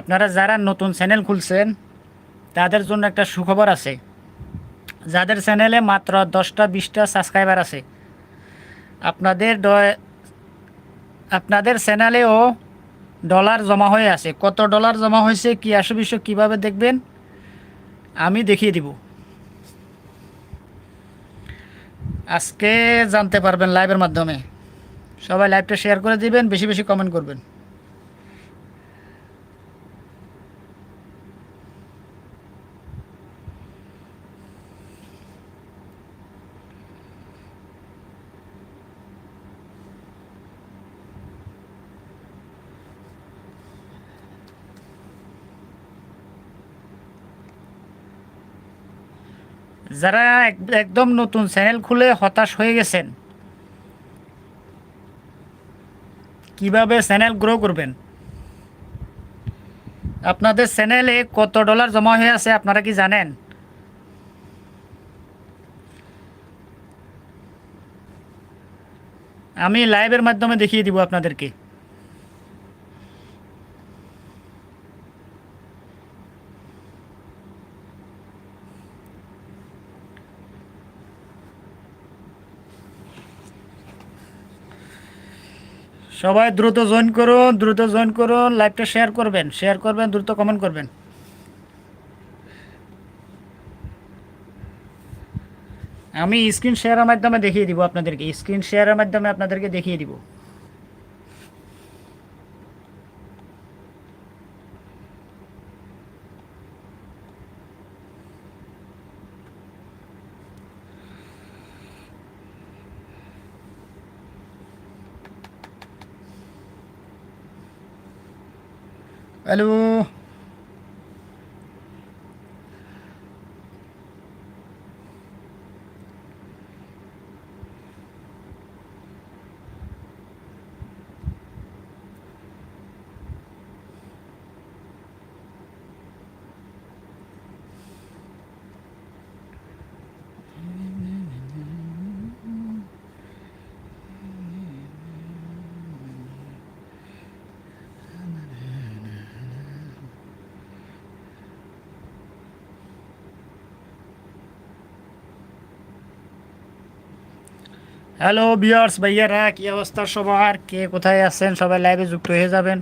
আপনারা যারা নতুন চ্যানেল খুলছেন, তাদের জন্য একটা সুখবর আছে। যাদের চ্যানেলে মাত্র দশটা, বিশটা সাবস্ক্রাইবার আছে, আপনাদের আপনাদের চ্যানেলেও ডলার জমা হয়ে আছে। কত ডলার জমা হয়েছে, কী আসে বিষয় কীভাবে দেখবেন, আমি দেখিয়ে দিব। আজকে জানতে পারবেন লাইভের মাধ্যমে। সবাই লাইভটা শেয়ার করে দিবেন, বেশি বেশি কমেন্ট করবেন। যারা এক- একদম নতুন চ্যানেল খুলে হতাশ হয়ে গেছেন, কীভাবে চ্যানেল গ্রো করবেন? আপনাদের চ্যানেলে কত ডলার জমা হয়ে আছে আপনারা কি জানেন? আমি লাইভের মাধ্যমে দেখিয়ে দিব আপনাদেরকে। সবাই দ্রুত জয়েন করুন, দ্রুত জয়েন করুন লাইভটা শেয়ার করবেন শেয়ার করবেন, দ্রুত কমেন্ট করবেন। আমি স্ক্রিন শেয়ারের মাধ্যমে দেখিয়ে দিব আপনাদেরকে স্ক্রিন শেয়ারের মাধ্যমে আপনাদেরকে দেখিয়ে দিব। হ্যালো হ্যালো বিয়ার্স ভাইয়ারা কি অবস্থা সবার? কে কোথায় আছেন? সবাই লাইভে যুক্ত হয়ে যাবেন।